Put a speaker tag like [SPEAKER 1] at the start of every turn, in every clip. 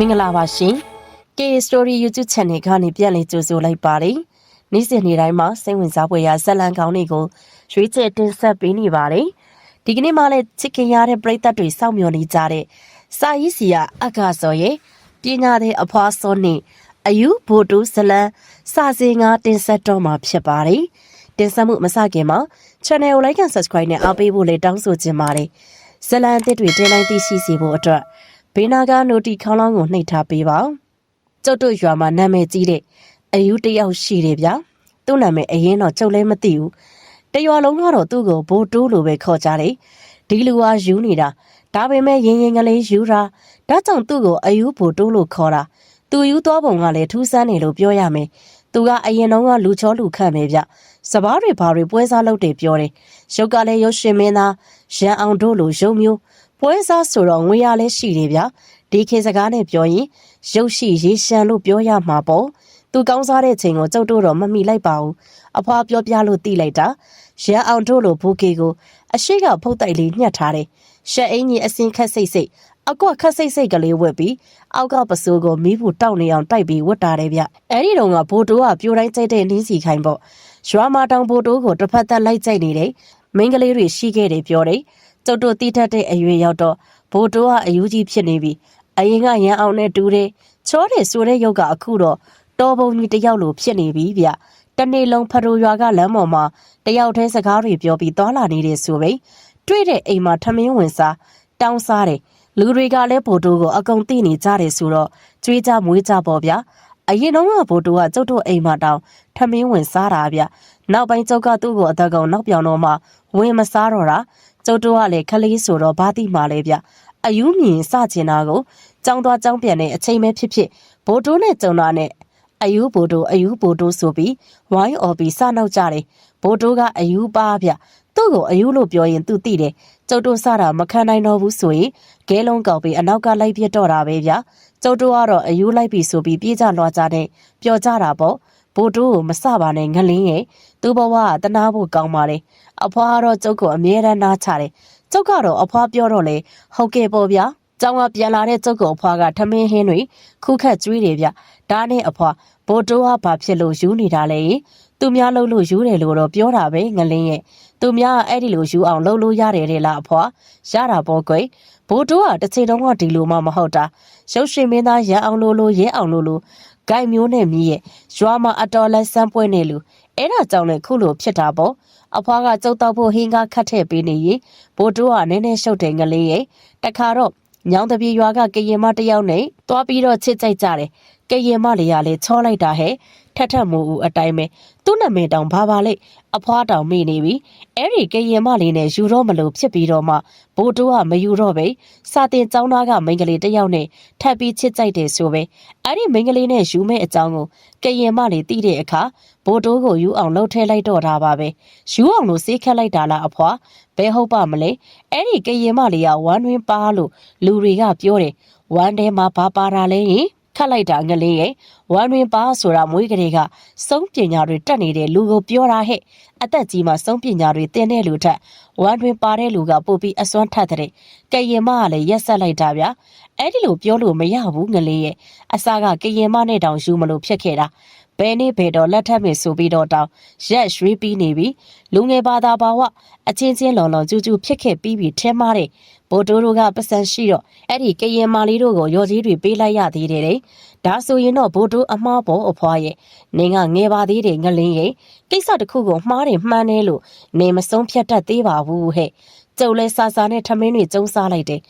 [SPEAKER 1] မင်္ဂလာပါရှင် K Story YouTube Channel ကနေပြန်လည်ကြိုဆိုလိုက်ပါတယ်နေ့စဉ်နေ့တိုင်းမှာစိတ်ဝင်စားဖွယ်ရာဇာတ်လမ်းကောင်းတွေကိုရွေးချယ်တင်ဆက်ပေးနေပါတယ်ဒီကနေ့မှလည်းချစ်ခင်ရတဲ့ပရိသတ်တွေစောင့်မျှော်နေကြတဲ့စာရေးစီယာအက္ခစော်ရဲ့ပညာတဲ့အဖွားစောနဲ့အယူဘိုတိုဇလန်စာစင်ကတင်ဆက်တော့မှာဖြစ်ပါတယ်တင်ဆက်မှုမစခင်မှာ channel ကို like and subscribe နဲ့အားပေးဖို့လည်းတောင်းဆိုချင်ပါတယ်ဇလန်အသစ်တွေတင်တိုင်းသိရှိစေဖို့အတွက် ဘေးနာကနိုတီခေါင်းလောင်းကိုနှိပ်ထားပေးပါကျုပ်တို့ရွာမှာနာမည်ကြီးတဲ့အယူတစ်ယောက်ရှိတယ်ဗျာသူ့နာမည်အရင်တော့ကျုပ်လည်းမသိဘူးတရွာလုံးကတော့သူ့ကိုဘိုတိုးလိုပဲခေါ်ကြတယ်ဒီလူကယူနေတာဒါပေမဲ့ရင်ရင်ကလေးယူတာဒါကြောင့်သူ့ကိုအယူဘိုတိုးလို့ခေါ်တာသူယူသွားပုံကလည်းထူးဆန်းတယ်လို့ပြောရမယ်သူကအရင်တော့ကလူချောလူခန့်ပဲဗျစပားတွေဘာတွေပွဲစားလုပ်တယ်ပြောတယ်ရုပ်ကလည်းရုပ်ရှင်မင်းသားရန်အောင်တို့လိုရုပ်မျိုး ပွဲစားဆိုတော့ငွေရလဲရှိတယ်ဗျဒီခေတ်စကားနဲ့ပြောရင်ရုပ်ရှိရေးရှမ်းလို့ပြောရမှာပေါ့သူကောင်းစားတဲ့ချိန်ကိုကျုပ်တို့တော့မမိလိုက်ပါဘူးအဖွားပြောပြလို့တိလိုက်တာရန်အောင်တို့လိုဘူကေကိုအရှိကဖုတ်တိုက်လေးညှက်ထားတယ်ရှက်အင်းကြီးအစင်းခက်စိတ်စိတ်အကွက်ခက်စိတ်စိတ်ကလေးဝက်ပြီးအောက်ကပစိုးကိုမီးဘူးတောက်နေအောင်တိုက်ပြီးဝတ်တာတယ်ဗျအဲ့ဒီတော့ကဘိုးတိုးကပြိုတိုင်းကျိတ်တဲ့နင်းစီခိုင်းပေါ့ရွာမာတောင်ဘိုးတိုးကိုတစ်ဖက်သက်လိုက်ကြိုက်နေတယ်မိန်းကလေးတွေရှိခဲ့တယ်ပြောတယ် ကျုပ်တို့တီးထက်တဲ့အရွယ်ရောက်တော့ဘိုးတိုးကအယူကြီးဖြစ်နေပြီအရင်ကရန်အောင်နဲ့တူတယ်ချောတယ်ဆိုတဲ့ရုပ်ကအခုတော့တော်ပုံကြီးတယောက်လိုဖြစ်နေပြီဗျတနေ့လုံးဖရိုရွာကလမ်းပေါ်မှာတယောက်တည်းစကားတွေပြောပြီးသွားလာနေတယ်ဆိုပဲတွေ့တဲ့အိမ်မှာထမင်းဝင်စားတောင်းစားတယ်လူတွေကလည်းဗိုလ်တိုးကိုအကုန်သိနေကြတယ်ဆိုတော့ကြွေးကြမွေးကြပေါ့ဗျာအရင်တော့ကဗိုလ်တိုးကကျုပ်တို့အိမ်မှာတောင်းထမင်းဝင်စားတာဗျနောက်ပိုင်းကျုပ်ကသူ့ကိုအသက်ကောင်နောက်ပြောင်တော့မှဝင်မစားတော့တာ ကျုပ်တို့ကလည်းခလေးဆိုတော့ဘာတိမှလဲဗျအယူမြင်စကျင်တာကိုကြောင်းသွားကြောင်းပြန်တဲ့အချိန်ပဲဖြစ်ဖြစ်ဗိုလ်တိုးနဲ့ကြုံတာနဲ့အယူဘိုတိုအယူဘိုတိုဆိုပြီးဝိုင်းအော်ပြီးစနောက်ကြတယ်ဘိုတိုကအယူပါဗျသူ့ကိုအယူလို့ပြောရင်သူသိတယ်ကျုပ်တို့စတာမခံနိုင်တော့ဘူးဆိုရင်ဂဲလုံးကောက်ပြီးအနောက်ကလိုက်ပြတော့တာပဲဗျကျုပ်တို့ကတော့အယူလိုက်ပြီဆိုပြီးပြေးကြလွှာကြတဲ့ပျော်ကြတာပေါ့ဘိုတိုးကိုမစပါနဲ့ငလင်းရဲ့သူ့ဘဝကတနာဖို့ကောင်းပါလေ အဖွားကတော့ကျုပ်ကိုအမြဲတမ်းနားချတယ်ကျုပ်ကတော့အဖွားပြောတော့လေဟုတ်ကဲ့ပေါ့ဗျာကျောင်းကပြန်လာတဲ့ကျုပ်ကိုအဖွားကထမင်းဟင်းတွေခုခတ်ကျွေးတယ်ဗျဒါနဲ့အဖွားဘိုတိုးကဘာဖြစ်လို့ယူနေတာလဲသူများလှုပ်လို့ယူတယ်လို့တော့ပြောတာပဲငလင်းရဲ့သူများကအဲ့ဒီလိုယူအောင်လှုပ်လို့ရတယ်တဲ့လားအဖွားရတာပေါ့ကွယ်ဘိုတိုးကတစ်ချိန်တော့ကဒီလိုမှမဟုတ်တာရုပ်ရှင်မင်းသားရန်အောင်လို့လို့ရဲအောင်လို့လို့ဂိုင်မျိုးနဲ့မြည်ရဲ့ရွာမှာအတော်လဲစမ်းပွဲနေလူအဲ့ဒါကြောင့်လည်းခုလိုဖြစ်တာပေါ့ အဖွားကကြုတ်တော့ဖို့ဟင်းကားခတ်ထည့်ပေးနေရင်ဘိုတိုးကနည်းနည်းရှုပ်တယ်ငလေးရဲ့တခါတော့ညောင်တပြေရွာကကရင်မတယောက်နဲ့တွားပြီးတော့ချစ်ကြိုက်ကြတယ်ကရင်မလေးကလည်းချောလိုက်တာဟဲ့ ထက်ထက်မူဦးအတိုင်းပဲသူ့နာမည်တောင်ဘာပါလိအဖွားတောင်မေ့နေပြီအဲ့ဒီကရင်မလေးနဲ့ယူတော့မလို့ဖြစ်ပြီးတော့မှဘိုးတိုးကမယူတော့ပဲစာတင်ကျောင်းသားကမိန်းကလေးတယောက်နဲ့ထပ်ပြီးချစ်ကြိုက်တယ်ဆိုပဲအဲ့ဒီမိန်းကလေးနဲ့ယူမဲ့အကြောင်းကိုကရင်မလေးသိတဲ့အခါဘိုးတိုးကိုယူအောင်လှုပ်ထဲလိုက်တော့တာပါပဲယူအောင်လို့စေးခတ်လိုက်တာလားအဖွားဘယ်ဟုတ်ပါမလဲအဲ့ဒီကရင်မလေးကဝမ်းတွင်းပါလို့လူတွေကပြောတယ်ဝမ်းထဲမှာဘာပါတာလဲဟင် ခတ်လိုက်တာငလေးရဲ့ဝမ်းတွင်ပါဆိုတာမွေးကလေးကစုံပညာတွေတက်နေတဲ့လူကိုပြောတာဟဲ့အသက်ကြီးမှစုံပညာတွေသင်တဲ့လူထက်ဝမ်းတွင်ပါတဲ့လူကပို့ပြီးအစွမ်းထက်တဲ့ကရင်မကလည်းရက်ဆက်လိုက်တာဗျာအဲ့ဒီလိုပြောလို့မရဘူးငလေးရဲ့အစကကရင်မနဲ့တောင်ယူမလို့ဖြစ်ခဲ့တာ ဘယ်နေ့ဘယ်တော့လက်ထပ်မယ်ဆိုပြီးတော့တောင်းရက်ရွှေးပြီးနေပြီလူငယ်ဘာသာဘာဝအချင်းချင်းလော်လော်ကျူးကျူးဖြစ်ခဲ့ပြီးပြီထဲမှာတဲ့ဘိုတိုးတို့ကပတ်စံရှိတော့အဲ့ဒီကရင်မာလေးတို့ကိုရော်ကြီးတွေပေးလိုက်ရသေးတယ်တဲ့ဒါဆိုရင်တော့ဘိုတိုးအမားပေါ်အဖွားရဲ့နင်းကငယ်ပါသေးတယ်ငလင်းရဲ့ကိစ္စတစ်ခုကိုမှားတယ်မှန်းတယ်လို့နေမဆုံးဖြတ်တတ်သေးပါဘူးဟဲ့ကျုပ်လဲစာစာနဲ့ထမင်းတွေကျုံစားလိုက်တယ်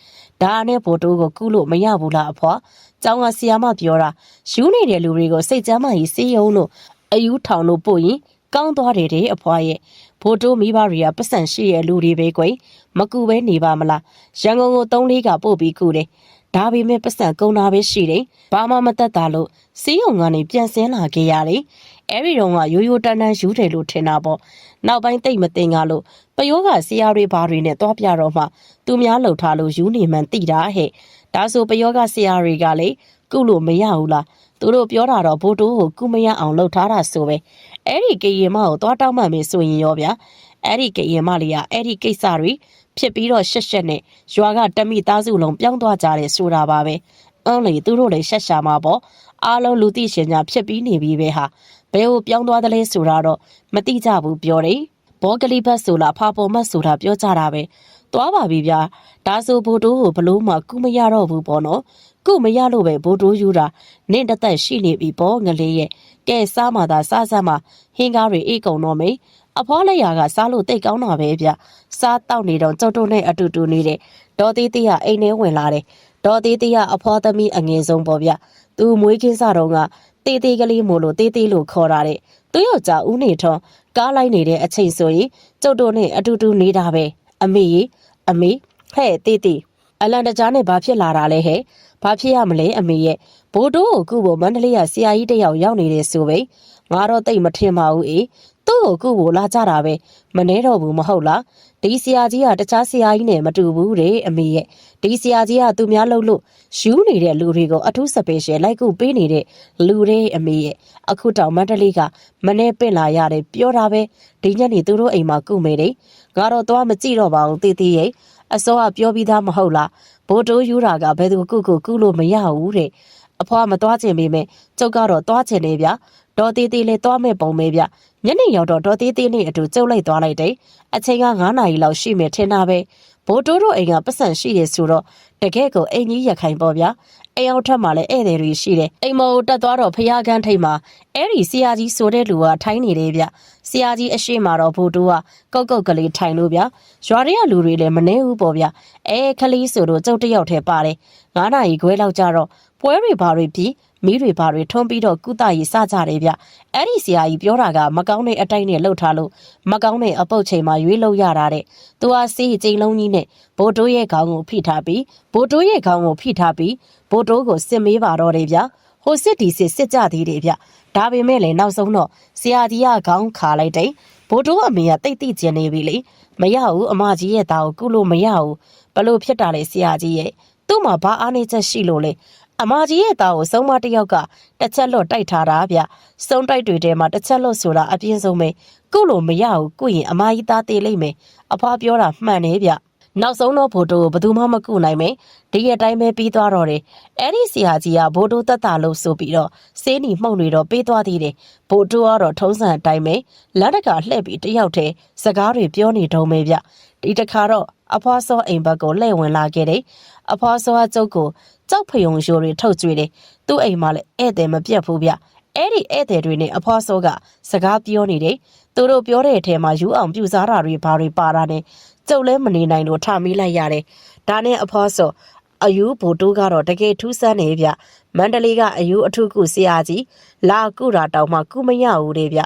[SPEAKER 1] ဒါနဲ့ဘိုတိုးကိုကုလို့မရဘူးလားအဖွား ကျောင်းကဆီယာမပြောတာယူနေတဲ့လူတွေကိုစိတ်ကြမ်းမှကြီးစေးယုံလို့အယူထောင်လို့ပို့ရင်ကောင်းသွားတယ်တဲ့အဖွားရဲ့ဘိုတိုးမိဘတွေကပတ်စံရှိရဲ့လူတွေပဲကွယ်မကူပဲနေပါမလားရန်ကုန်ကို၃လေးကပို့ပြီးကူတယ်ဒါပေမဲ့ပတ်စံကုန်တာပဲရှိတယ်ဘာမှမသက်တာလို့စီးုံကနေပြန်ဆင်းလာခဲ့ရတယ်အဲ့ဒီတော့ကရိုးရိုးတန်းတန်းယူတယ်လို့ထင်တာပေါ့နောက်ပိုင်းတိတ်မသိငါလို့ပယောကဆရာတွေဘာတွေနဲ့တွားပြတော့မှသူများလှုပ်ထားလို့ယူနေမှန်တိတာဟဲ့ ဒါဆိုပယောကဆရာတွေကလေကုလို့မရဘူးလားသူတို့ပြောတာတော့ဘိုးတိုးကိုကုမရအောင်လှုပ်ထားတာဆိုပဲအဲ့ဒီကရင်မကိုသွားတောင်းမှမယ်ဆိုရင်ရောဗျာအဲ့ဒီကရင်မလေးကအဲ့ဒီကိစ္စတွေဖြစ်ပြီးတော့ရှက်ရှက်နဲ့ရွာကတမိသားစုလုံးပြောင်းသွားကြတယ်ဆိုတာပါပဲအအင်းလေသူတို့လည်းရှက်ရှာမှာပေါ့အားလုံးလူသိရှင်ညာဖြစ်ပြီးနေပြီပဲဟာဘယ်ကိုပြောင်းသွားသလဲဆိုတာတော့မသိကြဘူးပြောတယ်ဘောကလေးဘတ်ဆိုလားဖာပေါ်မတ်ဆိုတာပြောကြတာပဲ သွားပါပြီဗျာဒါဆိုဘိုးတိုးကိုဘလို့မှကုမရတော့ဘူးပေါ့နော်ကုမရလို့ပဲဘိုးတိုးယူတာနင့်တသက်ရှိနေပြီပေါ့ငလေးရဲ့ကဲစားမှသာစားစမ်းမှဟင်းကားတွေအိတ်ကုန်တော့မေအဖွားလက်ရာကစားလို့တိတ်ကောင်းတာပဲဗျစားတောက်နေတော့ကျုပ်တို့နဲ့အတူတူနေတဲ့ဒေါ်သေးသေးကအိမ်ထဲဝင်လာတယ်ဒေါ်သေးသေးကအဖွားသမီးအငယ်ဆုံးပေါ့ဗျသူမွေးခင်းစားတော့ကတေးသေးကလေးမို့လို့တေးသေးလို့ခေါ်တာတဲ့သူယောက်ျားဦးနေထွန်းကားလိုက်နေတဲ့အချိန်ဆိုရင်ကျုပ်တို့နဲ့အတူတူနေတာပဲ အမေကြီးအမေဟဲ့တေးသေးအလန်တကြားနဲ့ဘာဖြစ်လာတာလဲဟဲ့ဘာဖြစ်ရမလဲအမေရဲ့ဘိုးတို့ကိုခုဘမန္တလေးကဆရာကြီးတယောက်ရောက်နေတယ်ဆိုပဲငါတော့တိတ်မထင်ပါဘူးအေးသူ့ကိုခုဘလာကြတာပဲမနှဲတော့ဘူးမဟုတ်လားဒီဆရာကြီးကတခြားဆရာကြီးနဲ့မတူဘူးတဲ့အမေရဲ့ဒီဆရာကြီးကသူများလှုပ်လို့ယူနေတဲ့လူတွေကိုအထူးစပယ်ရှယ်လိုက်ခုပေးနေတဲ့လူတွေအမေရဲ့အခုတောင်မန္တလေးကမနှဲပင့်လာရတယ်ပြောတာပဲဒီညနေသူတို့အိမ်မှာကုမေတယ် ငါတော့သွားမကြည့်တော့ပါဘူးတေးသေးရဲ့အစောကပြောပြီးသားမဟုတ်လားဘိုးတိုးယူတာကဘယ်သူကုကုကုလို့မရဘူးတဲ့အဖွားမသွားခြင်းပေမဲ့ကျုပ်ကတော့သွားခြင်းနေဗျဒေါ်သေးသေးလေးသွားမဲ့ပုံပဲဗျညနေရောက်တော့ဒေါ်သေးသေးနဲ့အတူကျုပ်လိုက်သွားလိုက်တယ်အချိန်က9နာရီလောက်ရှိမယ်ထင်တာပဲဘိုးတိုးတို့အိမ်ကပတ်စံရှိတယ်ဆိုတော့တကယ်ကိုအိမ်ကြီးရခိုင်ပေါ့ဗျာ အိမ်အောင်ထက်မှလည်းဧည့်သည်တွေရှိတယ်အိမ်မော်တက်သွားတော့ဖျားကန်းထိတ်မှာအဲ့ဒီဆရာကြီးဆိုတဲ့လူကထိုင်းနေတယ်ဗျဆရာကြီးအရှိမတော့ဘိုးတိုးကကောက်ကောက်ကလေးထိုင်လို့ဗျရွာတွေကလူတွေလည်းမနှဲဘူးပေါ့ဗျအဲခလီဆိုတော့ကျုပ်တယောက်ထဲပါတယ်9နာရီခွဲလောက်ကြတော့ပွဲတွေဘာတွေပြီး မိတွေဘာတွေထွန်းပြီးတော့ကုသရေးစကြတယ်ဗျအဲ့ဒီဆရာကြီးပြောတာကမကောင်းတဲ့အတိုက်နဲ့လှုပ်ထားလို့မကောင်းတဲ့အပုတ်ချိန်မှာရွေးလို့ရတာတဲ့သူကစီးချိန်လုံးကြီးနဲ့ဘိုးတိုးရဲ့ခေါင်းကိုဖိထားပြီးဘိုးတိုးရဲ့ခေါင်းကိုဖိထားပြီးဘိုးတိုးကိုစစ်မေးပါတော့တယ်ဗျဟိုစစ်ဒီစစ်စစ်ကြသေးတယ်ဗျဒါပေမဲ့လည်းနောက်ဆုံးတော့ဆရာကြီးကခေါင်းခါလိုက်တယ်ဘိုးတိုးအမေကတိတ်တိကျင်နေပြီလေမရဘူးအမကြီးရဲ့သားကိုကုလို့မရဘူးဘလို့ဖြစ်တာလဲဆရာကြီးရဲ့သူ့မှာဘာအားနေချက်ရှိလို့လဲ အမကြီးရဲ့သားကိုစုံမတစ်ယောက်ကတစ်ချက်လွတ်တိုက်ထားတာဗျစုံတိုက်တွေထဲမှာတစ်ချက်လွတ်ဆိုတာအပြင်းဆုံးပဲကုလို့မရဘူးကုရင်အမကြီးသားသေးလိမ့်မယ်အဖွားပြောတာမှန်တယ်ဗျနောက်ဆုံးတော့ဖိုတိုကိုဘယ်သူမှမကုနိုင်မယ်ဒီရက်တိုင်းပဲပြီးသွားတော့တယ်အဲ့ဒီဆရာကြီးကဘိုးတိုးတက်တာလို့ဆိုပြီးတော့စေးနီမှုန့်တွေတော့ပေးသွားသေးတယ်ဘိုးတိုးကတော့ထုံးစံအတိုင်းပဲလက်တကလှည့်ပြီးတယောက်တည်းစကားတွေပြောနေတုံးပဲဗျဒီတခါတော့အဖွားစောအိမ်ဘက်ကိုလှည့်ဝင်လာခဲ့တယ်အဖွားစောကကျုပ်ကို ကြောက်ဖယုံရိုးတွေထုတ်ကြွေတယ်သူ့အိမ်မှာလည်းဧည့်သည်မပြတ်ဘူးဗျအဲ့ဒီဧည့်သည်တွေနဲ့အဖွားစောကစကားပြောနေတယ်သူတို့ပြောတဲ့အထဲမှာယူအောင်ပြူစားတာတွေဘာတွေပါတာနဲ့ကျုပ်လည်းမနေနိုင်လို့ထမိလိုက်ရတယ်ဒါနဲ့အဖွားစောအယူဘိုတိုးကတော့တကယ်ထူးဆန်းနေဗျမန္တလေးကအယူအထုကုဆရာကြီးလာကုတာတောင်မှကုမရဘူးတဲ့ဗျ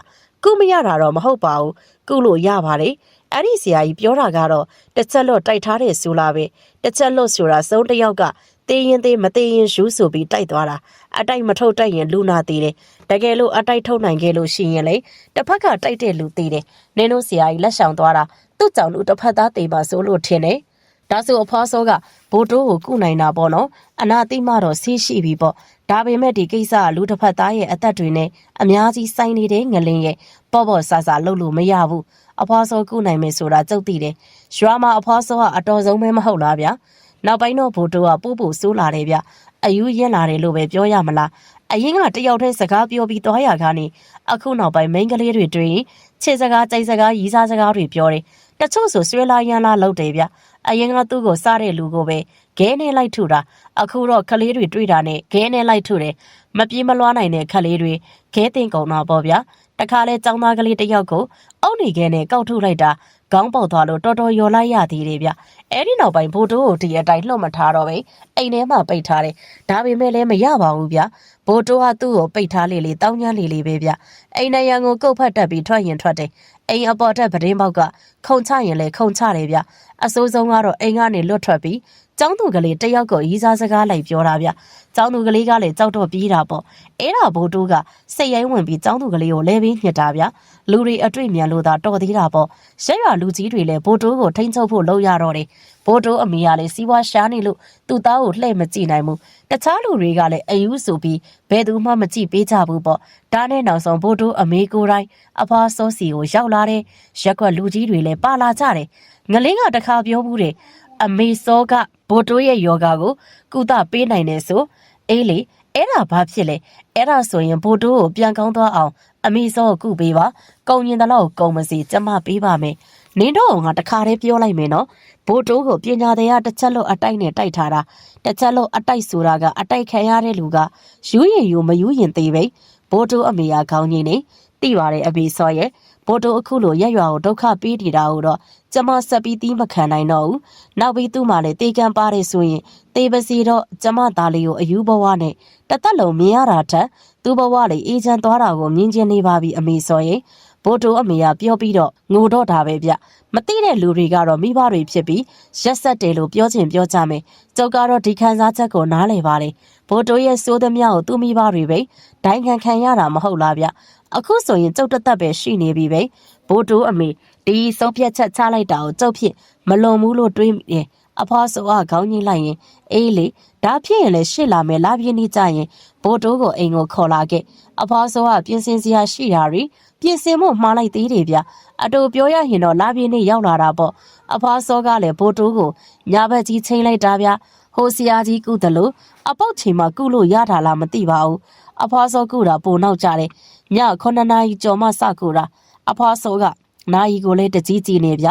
[SPEAKER 1] ကုမရတာတော့မဟုတ်ပါဘူးကုလို့ရပါတယ်အဲ့ဒီဆရာကြီးပြောတာကတော့တစ်ချက်လွတ်တိုက်ထားတဲ့ဆိုလာပဲတစ်ချက်လွတ်ဆိုတာစုံတစ်ယောက်က တေးရင်သေးမသေးရင်ယူဆိုပြီးတိုက်သွားတာအတိုက်မထုတ်တိုက်ရင်လူနာသေးတယ်တကယ်လို့အတိုက်ထုတ်နိုင်ခဲ့လို့ရှိရင်လေတစ်ဖက်ကတိုက်တဲ့လူသေးတယ်နင်းတို့ဆရာကြီးလက်ဆောင်သွားတာသူ့ကြောင့်လူတစ်ဖက်သားသေးပါဆိုလို့ထင်တယ်ဒါဆိုအဖွားစောကဘိုးတိုးကိုကုနိုင်တာပေါ့နော်အနာတိမတော့ဆေးရှိပြီပေါ့ဒါပေမဲ့ဒီကိစ္စကလူတစ်ဖက်သားရဲ့အသက်တွေနဲ့အများကြီးဆိုင်နေတဲ့ငလင်းရဲ့ပေါ့ပေါ့ဆာဆာလုပ်လို့မရဘူးအဖွားစောကုနိုင်မယ်ဆိုတာကြုတ်သိတယ်ရွာမှာအဖွားစောကအတော်ဆုံးပဲမဟုတ်လားဗျာ နောက်ပိုင်းတော့ဘိုးတိုးကပို့ပို့ဆိုးလာတယ်ဗျအယူရင်လာတယ်လို့ပဲပြောရမလားအရင်ကတယောက်တည်းစကားပြောပြီးသွားရကနေအခုနောက်ပိုင်းမိန်းကလေးတွေတွေ့ရင်ခြေစကားကြိုက်စကားရီးစားစကားတွေပြောတယ်တချို့ဆိုဆွဲလာရန်လာလုပ်တယ်ဗျအရင်ကသူ့ကိုစားတဲ့လူကိုပဲခဲနဲ့လိုက်ထုတာအခုတော့ခလေးတွေတွေ့တာနဲ့ခဲနဲ့လိုက်ထုတယ်မပြေးမလွှားနိုင်တဲ့ခလေးတွေခဲတင်ကုန်တာပေါ့ဗျာတခါလဲចောင်းသားကလေးတစ်ယောက်ကိုအုတ်နေခဲနဲ့ကောက်ထုတ်လိုက်တာ ခေါင်းပေါက်သွားလို့တော်တော်ယော်လိုက်ရသေးတယ်ဗျအဲ့ဒီနောက်ပိုင်းဘိုးတိုးကိုဒီအတိုင်းလှုပ်မထားတော့ပဲအိမ်ထဲမှာပိတ်ထားတယ်ဒါပေမဲ့လည်းမရပါဘူးဗျဘိုးတိုးကသူ့ကိုပိတ်ထားလေလေတောင်းညမ်းလေလေပဲဗျအိမ်နရံကိုကုတ်ဖက်တက်ပြီးထွက်ရင်ထွက်တယ်အိမ်အပေါ်တက်ပဒင်းပေါက်ကခုံချရင်လည်းခုံချတယ်ဗျအစိုးဆုံးကတော့အိမ်ကနေလွတ်ထွက်ပြီးကျောင်းသူကလေးတယောက်ကိုရီးစားစကားလိုက်ပြောတာဗျ ကျောင်းသူကလေးကလည်းကြောက်တော့ပြေးတာပေါ့အဲ့ဒါဘိုးတိုးကစိတ်ရိုင်းဝင်ပြီးကျောင်းသူကလေးကိုလဲပြီးညှစ်တာဗျလူတွေအတွေ့မြန်လို့သာတော်သေးတာပေါ့ရက်ရွာလူကြီးတွေလည်းဘိုးတိုးကိုထိန်းချုပ်ဖို့လုပ်ရတော့တယ်ဘိုးတိုးအမေကလည်းစီးပွားရှားနေလို့သူ့သားကိုလှည့်မကြည့်နိုင်ဘူးတခြားလူတွေကလည်းအယူဆိုပြီးဘယ်သူမှမကြည့်ပေးကြဘူးပေါ့ဒါနဲ့နောက်ဆုံးဘိုးတိုးအမေကိုယ်တိုင်အဖွားစောစီကိုရောက်လာတဲ့ရက်ကွက်လူကြီးတွေလည်းပါလာကြတယ်ငလင်းကတခါပြောဘူးတယ် အမေစောကဘိုတိုးရဲ့ယောဂါကိုကုသပေးနိုင်တယ်ဆိုအေးလေအဲ့ဒါဘာဖြစ်လဲအဲ့ဒါဆိုရင်ဘိုးတိုးကိုပြန်ကောင်းသွားအောင် အမေစောကိုကုပေးပါကုံရင်တလောက်ကုံမစီကျမပေးပါမယ်နင်းတော့ငါတခါတည်းပြောလိုက်မယ်နော်ဘိုးတိုးကိုပညာတရားတစ်ချက်လို့အတိုက်နဲ့တိုက်ထားတာတစ်ချက်လို့အတိုက်ဆိုတာကအတိုက်ခံရတဲ့လူကယူရင်ယူမယူရင်သေးပဲဘိုးတိုးအမေကခေါင်းကြီးနေတိပါတယ်အမေစောရဲ့ ဘိုးတိုးအခုလိုရက်ရွာကိုဒုက္ခပေးနေတာကိုတော့ကျမဆက်ပြီးတီးမခံနိုင်တော့ဘူးနောက်ပြီးသူ့မှာလည်းတေကံပါတယ်ဆိုရင်တေပစီတော့ကျမသားလေးကိုအယူဘဝနဲ့တသက်လုံးမြင်ရတာထက်သူ့ဘဝလေးအေးချမ်းသွားတာကိုမြင်ကျင်နေပါပြီအမေစောရဲ့ ဘိုးတိုးအမေကပြောပြီးတော့ငိုတော့တာပဲဗျမသိတဲ့လူတွေကတော့မိဘတွေဖြစ်ပြီးရက်ဆက်တယ်လို့ပြောချင်ပြောကြမယ်ကျုပ်ကတော့ဒီခံစားချက်ကိုနားလည်ပါတယ်ဘိုးတိုးရဲ့စိုးသမျှကိုသူ့မိဘတွေပဲဒိုင်ခံခံရတာမဟုတ်လားဗျအခုဆိုရင်ကျုပ်တစ်သက်ပဲရှိနေပြီပဲဘိုးတိုးအမေဒီဆုံးဖြတ်ချက်ချလိုက်တာကိုကျုပ်ဖြစ်မလွန်ဘူးလို့တွေးမိတယ်အဖွားဆိုအခေါင်းကြီးလိုက်ရင်အေးလေဒါဖြစ်ရင်လည်းရှစ်လာမယ်လာပြင်းနေကြရင် ဘိုးတိုးကိုအိမ်ကိုခေါ်လာခဲ့အဖွားဆိုအပြင်ဆင်စရာရှိတာတွေပြင်ဆင်ဖို့မှားလိုက်သေးတယ်ဗျအတူပြောရရင်တော့လာပြင်းနေရောက်လာတာပေါ့အဖွားစောကလည်းဘိုးတိုးကိုညာဘက်ကြီးချိန်လိုက်တာဗျဟိုဆရာကြီးကုသလို့အပေါက်ချိန်မှာကုလို့ရတာလားမသိပါဘူးအဖွားစောကုတာပိုနောက်ကြတယ်ည9နာရီကျော်မှစကုတာအဖွားစောကနာယီကိုလည်းတကြီးကြီးနေဗျ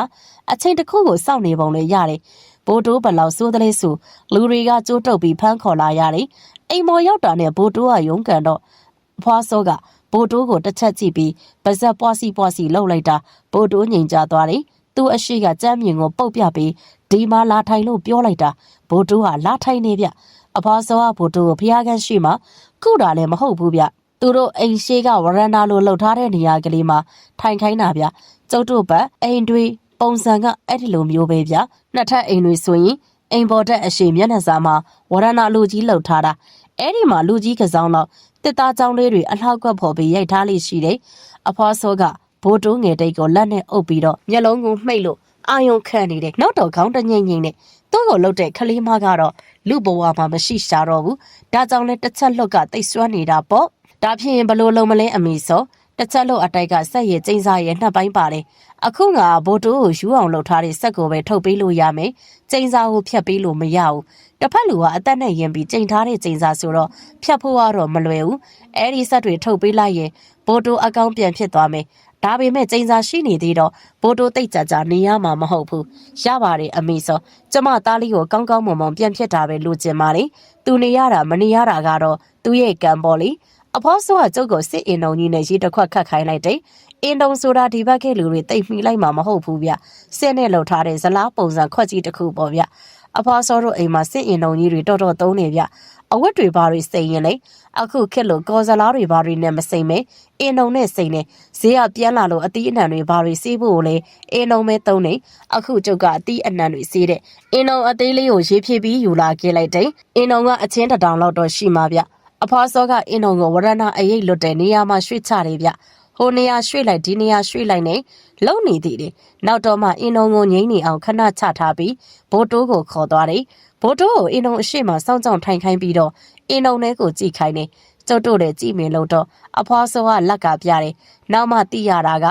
[SPEAKER 1] အချိန်တစ်ခုကိုစောင့်နေပုံလည်းရတယ်ဘိုးတိုးဘလောက်စိုးတလေးဆိုလူတွေကကြိုးတုပ်ပြီးဖမ်းခေါ်လာရတယ် အိမ်မော်ရောက်တာနဲ့ဘိုးတိုးကရုန်းကန်တော့အဖွားစောကဘိုးတိုးကိုတစ်ချက်ကြည့်ပြီးပါဇက်ပွားစီပွားစီလှုပ်လိုက်တာဘိုးတိုးငိန်ကြသွားတယ်သူ့အရှိကကြမ်းမြင်ကိုပုတ်ပြပြီးဒီမှာလာထိုင်လို့ပြောလိုက်တာဘိုးတိုးကလာထိုင်နေဗျအဖွားစောကဘိုးတိုးကိုဖျားခန်းရှိမှခုတာလည်းမဟုတ်ဘူးဗျသူတို့အိမ်ရှိကဝရန်နာလိုလှုပ်ထားတဲ့နေရာကလေးမှာထိုင်ခိုင်းတာဗျကျုပ်တို့ဘက်အိမ်တွေပုံစံကအဲ့ဒီလိုမျိုးပဲဗျနှစ်ထပ်အိမ်တွေဆိုရင် အိမ်ပေါ်တက်အရှိမျက်နှာစာမှာဝရဏလူကြီးလှုပ်ထားတာအဲ့ဒီမှာလူကြီးကစားတော့တစ်သားကြောင်လေးတွေအလှောက်ကပ်ဖို့ပြီးရိုက်ထားလိရှိတယ်အဖွားစောကဘိုးတိုးငယ်တိတ်ကိုလက်နဲ့အုပ်ပြီးတော့မျက်လုံးကိုမှိတ်လို့အာယုံခန့်နေတယ်နောက်တော့ခေါင်းတငိမ့်ငိမ့်နဲ့သူ့ကိုလှုပ်တဲ့ခလေးမကတော့လူဘဝမှာမရှိရှာတော့ဘူးဒါကြောင့်လဲတစ်ချက်လွတ်ကတိတ်ဆွမ်းနေတာပေါ့ဒါဖြစ်ရင်ဘလို့လုံးမလဲအမေစောတစ်ချက်လို့အတိုက်ကဆက်ရည်ကျင်းစားရဲ့နှစ်ပိုင်းပါတယ် အခုငါဘိုတိုးကိုယူအောင်လှုပ်ထားတဲ့ဆက်ကိုပဲထုတ်ပေးလို့ရမယ်ကျင်းစားကိုဖြတ်ပေးလို့မရဘူးတစ်ဖက်လူကအသက်နဲ့ရင်ပြီးကျင်းထားတဲ့ကျင်းစားဆိုတော့ဖြတ်ဖို့ကတော့မလွယ်ဘူးအဲ့ဒီဆက်တွေထုတ်ပေးလိုက်ရင်ဘိုတိုးအကောင့်ပြန်ဖြစ်သွားမယ်ဒါပေမဲ့ကျင်းစာရှိနေသေးတော့ဘိုးတိုးတိတ်ကြကြနေရမှာမဟုတ်ဘူးရပါတယ်အမေစောကျမသားလေးကိုကောင်းကောင်းမွန်မွန်ပြန်ဖြစ်တာပဲလိုချင်ပါလေသူနေရတာမနေရတာကတော့သူ့ရဲ့ကံပေါ်လေအဖေါ်ဆိုကကျုပ်ကိုစစ်အင်တုံကြီးနဲ့ရေးတစ်ခွက်ခတ်ခိုင်းလိုက်တယ် အင်တုံဆိုတာဒီဘက်ကလူတွေတိတ်မိလိုက်မှာမဟုတ်ဘူးဗျစစ်နဲ့လှုပ်ထားတဲ့ဇလားပုံစံခွက်ကြီးတစ်ခုပေါ့ဗျအဖေါ်စောတို့အိမ်မှာစစ်အင်တုံကြီးတွေတော်တော်သုံးနေဗျအဝတ်တွေဘာတွေစိန်ရင်လေအခုခက်လို့ကော်စလားတွေဘာတွေနဲ့မစိန်မဲအင်းုံနဲ့စိန်နေဈေးကပြန်လာလို့အသီးအနှံတွေဘာတွေစီးဖို့လဲအင်းုံမဲသုံးနေအခုကျုပ်ကအသီးအနှံတွေစီးတဲ့အင်းုံအသေးလေးကိုရေးဖြည့်ပြီးယူလာခဲ့လိုက်တယ်အင်းုံကအချင်းတစ်တောင်လောက်တော့ရှိမှာဗျအဖွားစောကအင်းုံကိုဝရဏအရေးလွတ်တဲ့နေရာမှာရွှေ့ချတယ်ဗျ ဟိုနေရာရွှေ့လိုက်ဒီနေရာရွှေ့လိုက်နေလုံနေသေးတယ်နောက်တော့မှအင်းုံကိုငိမ့်နေအောင်ခဏချထားပြီးဘိုးတိုးကိုခေါ်သွားတယ်ဘိုးတိုးကိုအင်းုံအရှိမစောင့်ကြောင်ထိုင်ခိုင်းပြီးတော့အင်းုံထဲကိုကြည့်ခိုင်းနေကျုပ်တို့လည်းကြည့်မြင်လို့တော့အဖွားစောကလက်ကပြတယ်နောက်မှသိရတာက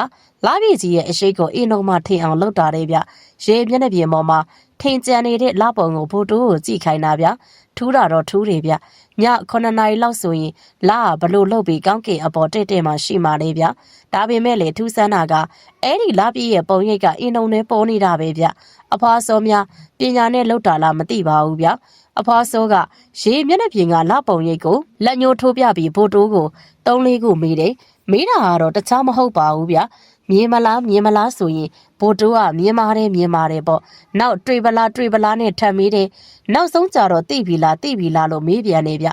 [SPEAKER 1] လာပြည့်ကြီးရဲ့အရှိကိုအင်းုံမှထင်အောင်လုပ်တာလေဗျရေမျက်နှာပြင်ပေါ်မှာထင်ကြံနေတဲ့လပုံကိုဘိုးတိုးကိုကြည့်ခိုင်းတာဗျထူးတာတော့ထူးတယ်ဗျည 9နာရီလောက်ဆိုရင်လာဘလို့လှုပ်ပြီးကောင်းကင်အပေါ်တက်တက်မှရှိမှလေဗျဒါပေမဲ့လေထူးဆန်းတာကအဲ့ဒီလာပြည့်ရဲ့ပုံရိပ်ကအင်းုံနဲ့ပေါ်နေတာပဲဗျအဖွားစောများပညာနဲ့လှုပ်တာလားမသိပါဘူးဗျအဖွားစောကရေမျက်နှာပြင်ကလပုံရိပ်ကိုလက်ညှိုးထိုးပြပြီးဘိုးတိုးကိုသုံးလေးခုမေးတယ်မေးတာကတော့တခြားမဟုတ်ပါဘူးဗျ မြင်မလားမြင်မလားဆိုရင်ဘိုတိုးကမြင်ပါတယ်မြင်ပါတယ်ပေါ့နောက်တွေ့ပလားတွေ့ပလားနဲ့ထပ်မေးတယ်နောက်ဆုံးကြတော့တိပြီလားတိပြီလားလို့မေးပြန်နေဗျ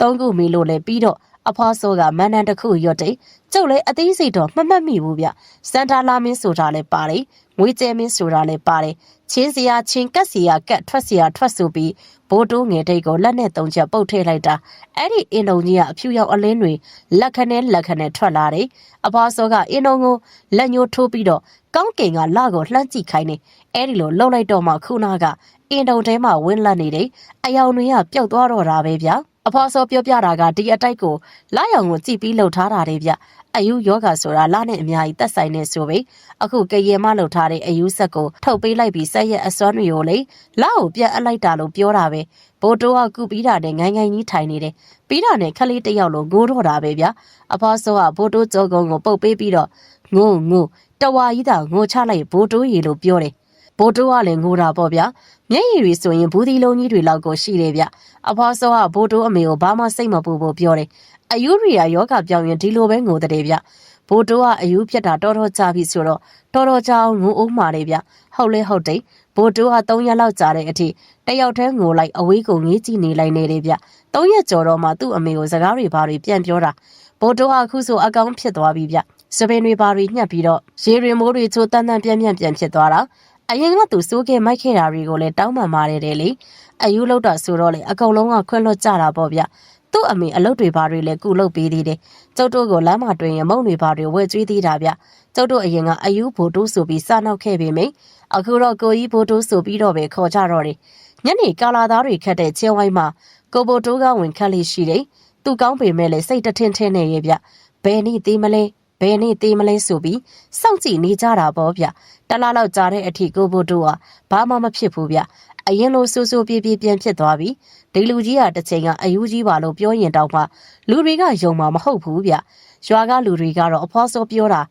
[SPEAKER 1] သုံးခုမေးလို့လဲပြီးတော့အဖွားစောကမန်နန်တစ်ခုရွတ်တယ်ကျုပ်လည်းအသေးစိတ်တော့မှတ်မှတ်မိဘူးဗျစန်တာလာမင်းဆိုတာလည်းပါတယ် ငွေကျဲမင်းဆိုတာလည်းပါတယ်ချင်းစရာချင်းကက်စရာကက်ထွက်စရာထွက်ဆိုပြီးဘိုးတိုးငယ်တိတ်ကိုလက်နဲ့သုံးချက်ပုတ်ထည့်လိုက်တာအဲ့ဒီအင်တုံကြီးကအဖြူရောင်အလင်းတွေလက်ခနဲ့လက်ခနဲ့ထွက်လာတယ်အဖွားစောကအင်တုံကိုလက်ညှိုးထိုးပြီးတော့ကောင်းကင်ကလကိုလှမ်းကြည့်ခိုင်းနေအဲ့ဒီလိုလှုပ်လိုက်တော့မှခုနကအင်တုံထဲမှာဝင်းလက်နေတယ်အယောင်တွေကပျောက်သွားတော့တာပဲဗျာ အဖေါ်စောပြောပြတာကဒီအတိုက်ကိုလာရောင်ကိုကြည့်ပြီးလှုပ်ထားတာတွေဗျအယူယောဂဆိုတာလနဲ့အများကြီးတက်ဆိုင်နေဆိုပေအခုကရင်မလှုပ်ထားတဲ့အယူဆက်ကိုထုတ်ပေးလိုက်ပြီးဆက်ရက်အစွမ်းတွေကိုလေလောက်ကိုပြတ်အပ်လိုက်တာလို့ပြောတာပဲဘိုးတိုးကကုပြီးတာနဲ့ငိုင်းငိုင်းကြီးထိုင်နေတယ်ပြီးတာနဲ့ခလေးတစ်ယောက်လုံးငိုးတော့တာပဲဗျာအဖေါ်ဆိုကဘိုးတိုးကြောကုန်းကိုပုတ်ပေးပြီးတော့ငိုငိုတဝါကြီးတာငိုချလိုက်ဘိုးတိုးရီလို့ပြောတယ် ဘိုးတိုးကလည်းငိုတာပေါ့ဗျာမျက်ရည်တွေဆိုရင်ဘူးဒီလုံးကြီးတွေလောက်ကိုရှိတယ်ဗျအဖေါ်ဆိုကဘိုးတိုးအမေကိုဘာမှစိတ်မပူဖို့ပြောတယ်အယူရီယာယောဂပြောင်းရင်ဒီလိုပဲငိုတဲ့ဗျဘိုးတိုးကအယူဖြတ်တာတော်တော်ကြာပြီဆိုတော့တော်တော်ကြာအောင်ငိုအောင်မာတယ်ဗျဟုတ်လဲဟုတ်တယ်ဘိုးတိုးက3ရက်လောက်ကြာတဲ့အထိတယောက်တည်းငိုလိုက်အဝေးကိုငေးကြည့်နေလိုက်နေတယ်ဗျ3ရက်ကျော်တော့မှသူ့အမေကိုစကားတွေဘာတွေပြန်ပြောတာဘိုးတိုးကအခုဆိုအကောင့်ဖြစ်သွားပြီဗျစပင်တွေဘာတွေညှက်ပြီးတော့ရေရင်မိုးတွေချိုးတန်းတန်းပြန့်ပြန့်ပြန်ဖြစ်သွားတာ အရင်ကသူစိုးခဲ့မိုက်ခဲ့တာတွေကိုလည်းတောင်းပန်ပါတယ်တယ်လေအယူလောက်တာဆိုတော့လေအကုန်လုံးကခွင့်လွှတ်ကြတာပေါ့ဗျသူ့အမေအလုပ်တွေဘာတွေလဲကုလုပ်ပေးသေးတယ်ကျုပ်တို့ကိုလမ်းမှာတွင်ရမုံတွေဘာတွေဝယ်ကျွေးသေးတာဗျကျုပ်တို့အရင်ကအယူဘိုတိုးဆိုပြီးစနောက်ခဲ့ပေမယ့်အခုတော့ကိုကြီးဘိုတိုးဆိုပြီးတော့ပဲခေါ်ကြတော့တယ်ညနေကာလာသားတွေခတ်တဲ့ချင်းဝိုင်းမှာကိုဘိုတိုးကဝင်ခတ်လေးရှိတယ်သူကောင်းပေမဲ့လည်းစိတ်တထင်းထင်းနေရဲ့ဗျဘယ်နည်းသေးမလဲ ဘယ်နေ့သေးမလဲဆိုပြီးစောင့်ကြည့်နေကြတာပေါ့ဗျတလားလောက်ကြာတဲ့အထိကိုဘိုတိုးကဘာမှမဖြစ်ဘူးဗျအရင်လိုဆူဆူပြေးပြေးပြန်ဖြစ်သွားပြီဒီလူကြီးကတစ်ချိန်ကအယူကြီးပါလို့ပြောရင်တောင်မှလူတွေကယုံမှာမဟုတ်ဘူးဗျရွာကလူတွေကတော့အဖေါ်စောပြောတာ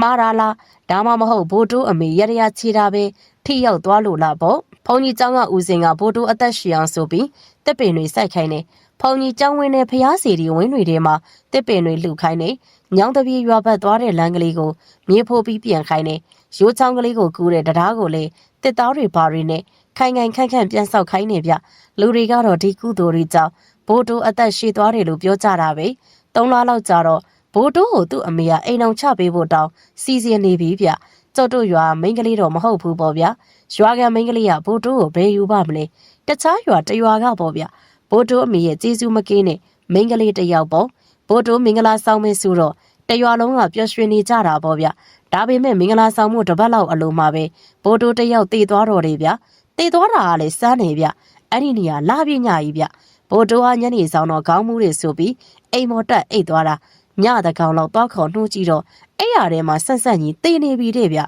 [SPEAKER 1] မှားတာလားဒါမှမဟုတ်ဘိုးတိုးအမေရရချီတာပဲထိရောက်သွားလို့လားပေါ့ဘုန်းကြီးเจ้าကဦးစင်ကဘိုးတိုးအသက်ရှည်အောင်ဆိုပြီးတစ်ပင်တွေစိုက်ခိုင်းနေဘုန်းကြီးเจ้าဝင်းနဲ့ဖျားစီဒီဝင်းတွေထဲမှာတစ်ပင်တွေလှူခိုင်းနေ ညောင်တပြေရွာဘက်သွားတဲ့လမ်းကလေးကိုမြေဖိုးပြီးပြန်ခိုင်းနေရိုးချောင်းကလေးကိုကူးတဲ့တရားကိုလေတစ်သားတွေဘာတွေနဲ့ခိုင်ခိုင်ခန့်ခန့်ပြန်ဆောက်ခိုင်းနေဗျလူတွေကတော့ဒီကုသိုလ်တွေကြောင့်ဘိုးတိုးအသက်ရှည်သွားတယ်လို့ပြောကြတာပဲသုံးလလောက်ကြာတော့ဘိုးတိုးကိုသူ့အမေကအိမ်အောင်ချပေးဖို့တောင်းစီစဉ်နေပြီဗျကျုပ်တို့ရွာမိန်းကလေးတော့မဟုတ်ဘူးပေါ့ဗျာရွာကမိန်းကလေးကဘိုးတိုးကိုဘယ်ယူပါမလဲတခြားရွာတရွာကပေါ့ဗျဘိုးတိုးအမေရဲ့ကျေးဇူးမကင်းနဲ့မိန်းကလေးတစ်ယောက်ပေါ့ ဘိုးတိုးမင်္ဂလာဆောင်မေးဆိုတော့တရွာလုံးကပျော်ရွှင်နေကြတာပေါ့ဗျဒါပေမဲ့မင်္ဂလာဆောင်မှုတစ်ပတ်လောက်အလိုမှာပဲဘိုးတိုးတစ်ယောက်တည်သွားတော့တယ်ဗျတည်သွားတာကလည်းစမ်းနေဗျအဲ့ဒီနေရာလာပြညကြီးဗျဘိုးတိုးကညနေဆောင်တော့ခေါင်းမူးတွေဆိုပြီးအိမ်မော်တက်အိတ်သွားတာညတကောင်လောက်သွားခေါ်နှိုးကြည့်တော့အဲ့ရထဲမှာဆက်ဆက်ကြီးတေးနေပြီတဲ့ဗျ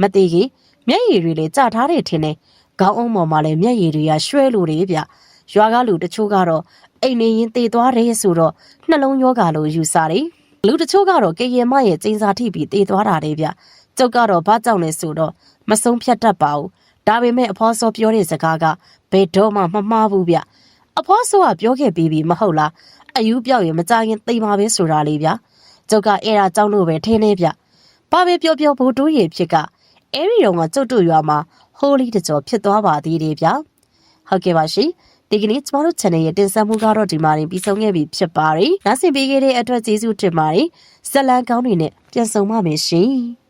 [SPEAKER 1] မသေးကြီးမျက်ရည်တွေလည်းကြထားတယ်ထင်တယ်ခေါင်းအုံးပေါ်မှာလည်းမျက်ရည်တွေကရွှဲလို့တွေဗျရွာကလူတချို့ကတော့ အိမ်နေရင်တေသွားတယ်ဆိုတော့နှလုံးယောဂါလို့ယူဆတယ်လူတချို့ကတော့ကေရင်မရဲ့ကျင်းစာထိပြီးတေသွားတာတဲ့ဗျကျုပ်ကတော့ဘာကြောင့်လဲဆိုတော့မဆုံးဖြတ်တတ်ပါဘူးဒါပေမဲ့အဖေါ်စောပြောတဲ့စကားကဘယ်တော့မှမမှားဘူးဗျအဖေါ်စောကပြောခဲ့ပြီးပြီမဟုတ်လားအယူပြောက်ရင်မကြရင်သိမှာပဲဆိုတာလေးဗျကျုပ်ကအဲ့ဒါကြောင့်လို့ပဲထင်းနေဗျဘာပဲပြောပြောဘိုးတိုးရဖြစ်ကအဲ့ဒီတော့ကကျုပ်တို့ရွာမှာဟိုးလီတကြောဖြစ်သွားပါသေးတယ်ဗျဟုတ်ကဲ့ပါရှင် ဒီကနေ့ကျမတို့ channel ရဲ့တင်ဆက်မှုကတော့ဒီမှာနေပြီးဆုံးခဲ့ပြီဖြစ်ပါတယ်။နားဆင်ပေးခဲ့တဲ့အတွက်ကျေးဇူးတင်ပါတယ်။ဇက်လန်ကောင်းတွေနဲ့ပြန်ဆုံပါမယ်ရှင်။